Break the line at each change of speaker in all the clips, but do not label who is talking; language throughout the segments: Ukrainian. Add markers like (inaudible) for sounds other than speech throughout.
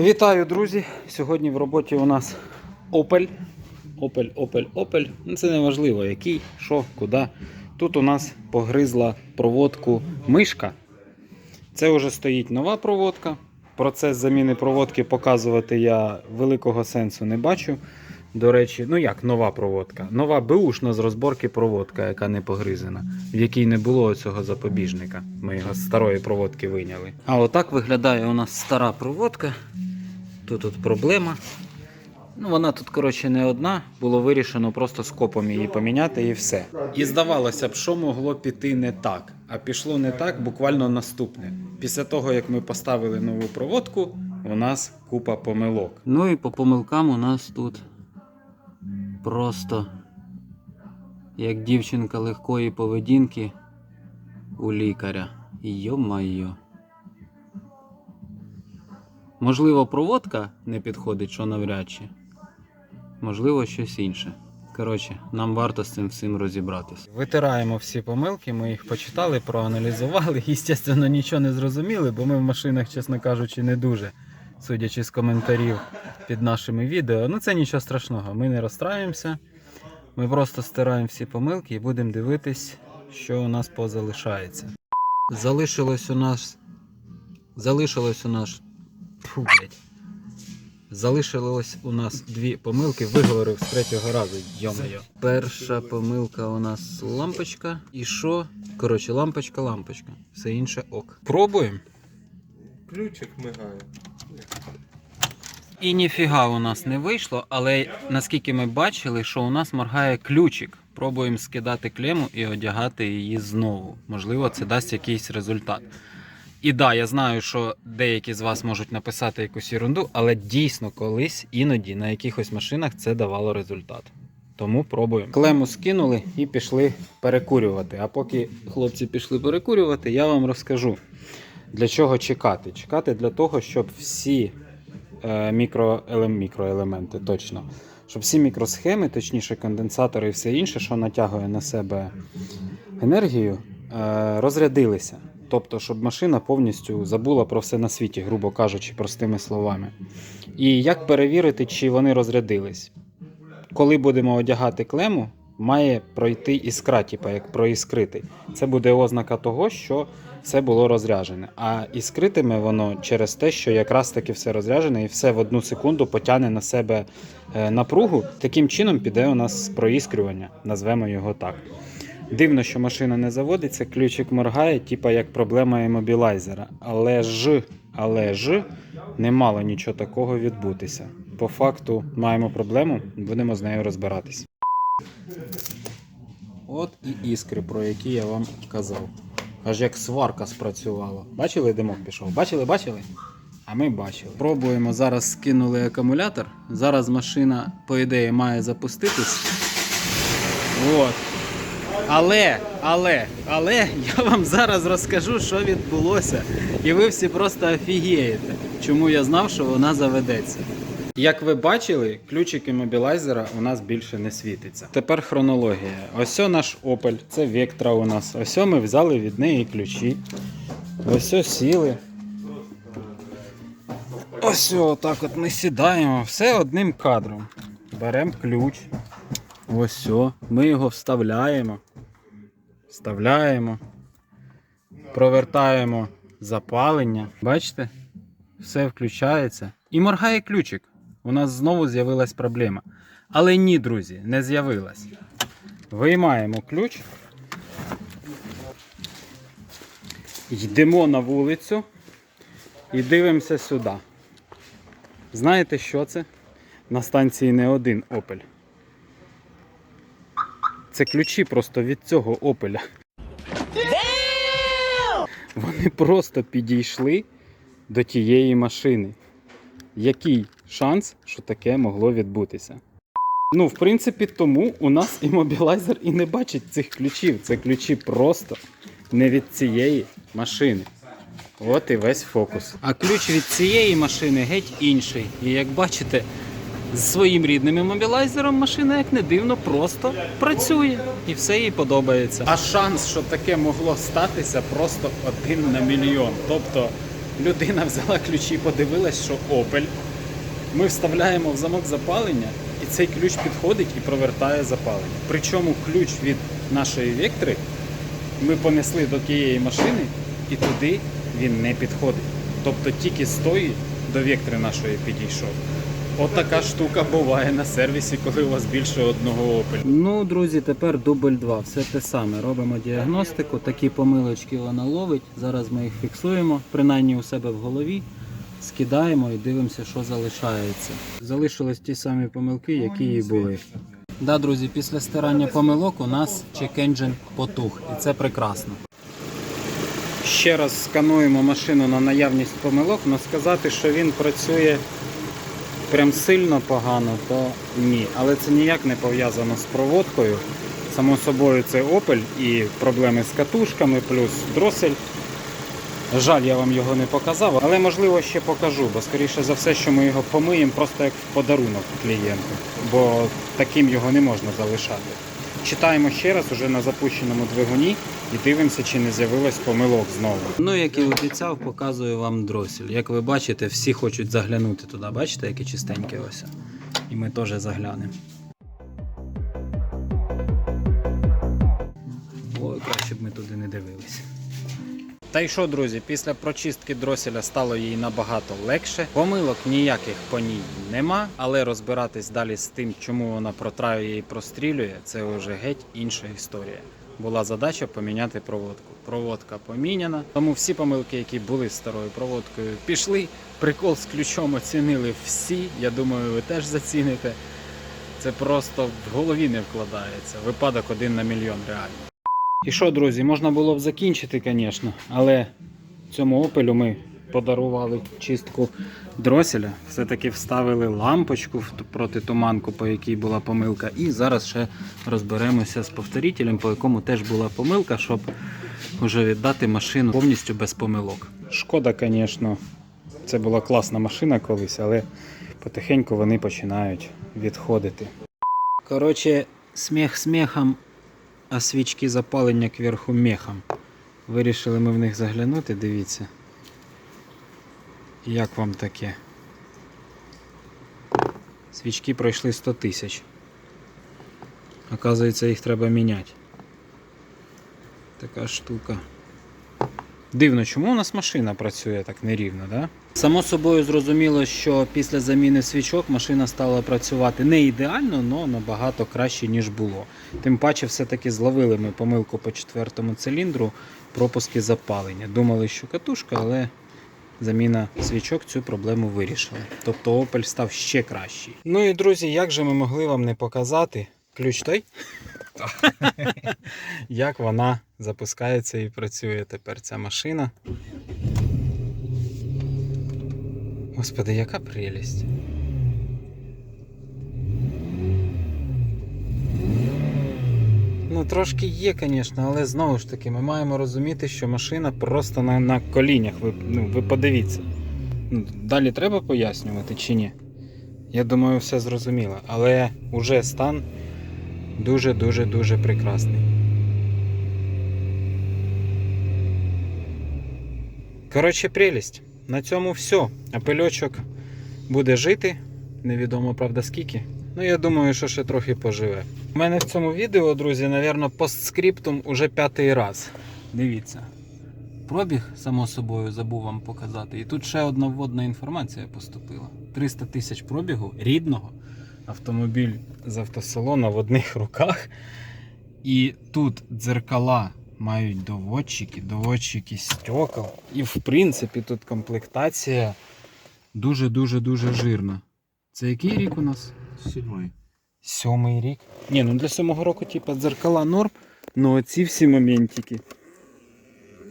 Вітаю, друзі! Сьогодні в роботі у нас Opel. Opel, Opel, Opel. Ну, Це не важливо, який, що, куди. Тут у нас погризла проводку мишка. Це вже стоїть нова проводка. Процес заміни проводки показувати я великого сенсу не бачу. До речі, ну як нова проводка? Нова беушна з розборки проводка, яка не погризена, в якій не було цього запобіжника. Ми його з старої проводки виняли. А отак виглядає у нас стара проводка. Тут от проблема. Ну, вона тут, коротше, не одна. Було вирішено просто скопом її поміняти і все. І здавалося б, що могло піти не так. А пішло не так буквально наступне. Після того, як ми поставили нову проводку, у нас купа помилок. Ну і по помилкам у нас тут просто як дівчинка легкої поведінки у лікаря. Йо-майо. Можливо, проводка не підходить, що навряд чи. Можливо, щось інше. Коротше, нам варто з цим всім розібратися. Витираємо всі помилки, ми їх почитали, проаналізували. (laughs) Звісно, нічого не зрозуміли, бо ми в машинах, чесно кажучи, не дуже, судячи з коментарів під нашими відео. Ну це нічого страшного, ми не розстраємося. Ми просто стираємо всі помилки і будемо дивитись, що у нас позалишається. Залишилось у нас. Залишилось у нас. Фу, блядь. Залишилось у нас дві помилки, виговорив з третього разу. Йо-моє. Перша помилка у нас лампочка. І що? Коротше, лампочка, лампочка. Все інше ок. Пробуємо.
Ключик мигає.
І ніфіга у нас не вийшло, але наскільки ми бачили, що у нас моргає ключик. Пробуємо скидати клему і одягати її знову. Можливо, це дасть якийсь результат. І да, я знаю, що деякі з вас можуть написати якусь ерунду, але дійсно колись іноді на якихось машинах це давало результат. Тому пробуємо. Клему скинули і пішли перекурювати. А поки хлопці пішли перекурювати, я вам розкажу, для чого чекати. Чекати для того, щоб всі е, мікроелем- мікроелементи, точно, щоб всі мікросхеми, точніше конденсатори і все інше, що натягує на себе енергію, е, розрядилися. Тобто, щоб машина повністю забула про все на світі, грубо кажучи, простими словами. І як перевірити, чи вони розрядились? Коли будемо одягати клему, має пройти іскра, типу як проіскрити. Це буде ознака того, що все було розряджене. А іскритиме воно через те, що якраз таки все розряджене і все в одну секунду потягне на себе е, напругу. Таким чином піде у нас проіскрювання, назвемо його так. Дивно, що машина не заводиться, ключик моргає, типа як проблема іммобілайзера. Але ж, але ж не мало нічого такого відбутися. По факту маємо проблему, будемо з нею розбиратись. От і іскри, про які я вам казав. Аж як сварка спрацювала. Бачили, димок пішов? Бачили, бачили? А ми бачили. Пробуємо. Зараз скинули акумулятор. Зараз машина, по ідеї, має запуститись. От. Але, але, але я вам зараз розкажу, що відбулося. І ви всі просто офігієте, чому я знав, що вона заведеться. Як ви бачили, ключик іммобілайзера у нас більше не світиться. Тепер хронологія. Ось наш Opel, це Vectra у нас. Ось ми взяли від неї ключі. Ось сіли. Ось о, так от ми сідаємо. Все одним кадром. Беремо ключ. Ось. Ми його вставляємо. Вставляємо. Провертаємо запалення. Бачите? Все включається. І моргає ключик. У нас знову з'явилась проблема. Але ні, друзі, не з'явилась. Виймаємо ключ. Йдемо на вулицю і дивимося сюди. Знаєте, що це? На станції не один Opel. Це ключі просто від цього Опеля. Вони просто підійшли до тієї машини. Який шанс, що таке могло відбутися? Ну, в принципі, тому у нас іммобілайзер і не бачить цих ключів. Це ключі просто не від цієї машини. От і весь фокус. А ключ від цієї машини геть інший. І як бачите, з своїм рідним іммобілайзером машина, як не дивно, просто працює і все їй подобається. А шанс, що таке могло статися, просто один на мільйон. Тобто людина взяла ключі, подивилась, що Opel. Ми вставляємо в замок запалення, і цей ключ підходить і провертає запалення. Причому ключ від нашої вектори ми понесли до тієї машини, і туди він не підходить. Тобто тільки з тої до вектори нашої підійшов. От штука буває на сервісі, коли у вас більше одного Opel. Ну, друзі, тепер дубль 2. Все те саме. Робимо діагностику. Такі помилочки вона ловить. Зараз ми їх фіксуємо, принаймні у себе в голові. Скидаємо і дивимося, що залишається. Залишились ті самі помилки, які і були. Да, друзі, після стирання помилок у нас чек-енджин потух, і це прекрасно. Ще раз скануємо машину на наявність помилок, але сказати, що він працює прям сильно погано, то ні. Але це ніяк не пов'язано з проводкою. Само собою, це Opel і проблеми з катушками, плюс дросель. Жаль, я вам його не показав, але можливо ще покажу, бо скоріше за все, що ми його помиємо просто як в подарунок клієнту, бо таким його не можна залишати. Читаємо ще раз уже на запущеному двигуні і дивимося, чи не з'явилось помилок знову. Ну, як і обіцяв, показую вам дросель. Як ви бачите, всі хочуть заглянути туди. Бачите, яке чистеньке ось. І ми теж заглянемо. Ой, краще б ми туди не дивилися. Та й що, друзі, після прочистки дроселя стало їй набагато легше. Помилок ніяких по ній нема, але розбиратись далі з тим, чому вона протраює і прострілює, це вже геть інша історія. Була задача поміняти проводку. Проводка поміняна, тому всі помилки, які були з старою проводкою, пішли. Прикол з ключом оцінили всі. Я думаю, ви теж заціните. Це просто в голові не вкладається. Випадок один на мільйон реально. І що, друзі, можна було б закінчити, звісно, але цьому опелю ми подарували чистку дроселя. Все-таки вставили лампочку в ту- протитуманку, по якій була помилка. І зараз ще розберемося з повторителем, по якому теж була помилка, щоб вже віддати машину повністю без помилок. Шкода, звісно, це була класна машина колись, але потихеньку вони починають відходити. Коротше, сміх сміхом, а свічки запалення кверху мехом. Вирішили ми в них заглянути, дивіться. Як вам таке? Свічки пройшли 100 тисяч. Оказується, їх треба міняти. Така штука. Дивно, чому у нас машина працює так нерівно, да? Само собою зрозуміло, що після заміни свічок машина стала працювати не ідеально, але набагато краще, ніж було. Тим паче, все-таки зловили ми помилку по четвертому циліндру, пропуски запалення. Думали, що катушка, але заміна свічок цю проблему вирішила. Тобто Opel став ще кращий. Ну і друзі, як же ми могли вам не показати ключ той? (laughs) Як вона запускається і працює тепер ця машина. Господи, яка прелість. Ну, трошки є, звісно, але знову ж таки, ми маємо розуміти, що машина просто на, на колінях. Ви, ну, ви подивіться. Ну, Далі треба пояснювати чи ні? Я думаю, все зрозуміло. Але уже стан дуже-дуже дуже прекрасний. Коротше, прелість. На цьому все. Апельочок буде жити. Невідомо, правда, скільки. Ну, я думаю, що ще трохи поживе. У мене в цьому відео, друзі, навірно, постскриптум уже п'ятий раз. Дивіться. Пробіг, само собою, забув вам показати. І тут ще одна вводна інформація поступила. 300 тисяч пробігу рідного. Автомобіль з автосалона в одних руках. І тут дзеркала мають доводчики, доводчики стекол. І в принципі тут комплектація дуже-дуже дуже жирна. Це який рік у нас?
Сьомий.
Сьомий рік. Ні, ну для сьомого року, типа, дзеркала норм, ну оці всі моментики.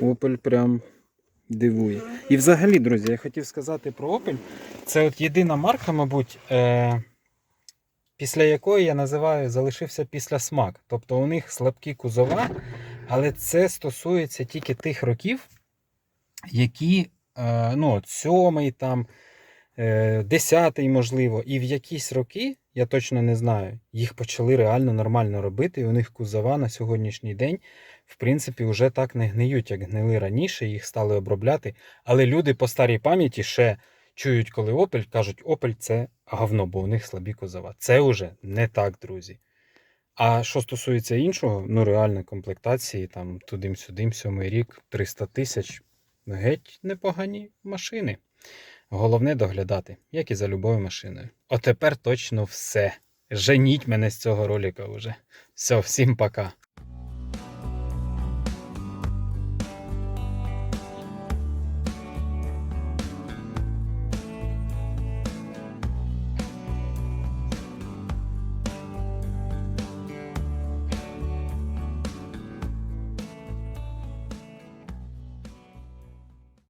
Opel прям дивує. І взагалі, друзі, я хотів сказати про Opel. Це от єдина марка, мабуть, е- після якої я називаю залишився після смак. Тобто у них слабкі кузова, але це стосується тільки тих років, які, е- ну, от сьомий там. е, Десятий, можливо, і в якісь роки, я точно не знаю, їх почали реально нормально робити, і у них кузова на сьогоднішній день в принципі, вже так не гниють, як гнили раніше, їх стали обробляти. Але люди по старій пам'яті ще чують, коли Opel, кажуть, Opel це говно, бо у них слабі кузова. Це вже не так, друзі. А що стосується іншого, ну реально комплектації, там тудим-сюдим, сьомий рік, 300 тисяч, геть непогані машини. Головне доглядати, як і за любою машиною. Отепер точно все. Женіть мене з цього ролика вже. Все, всім пока.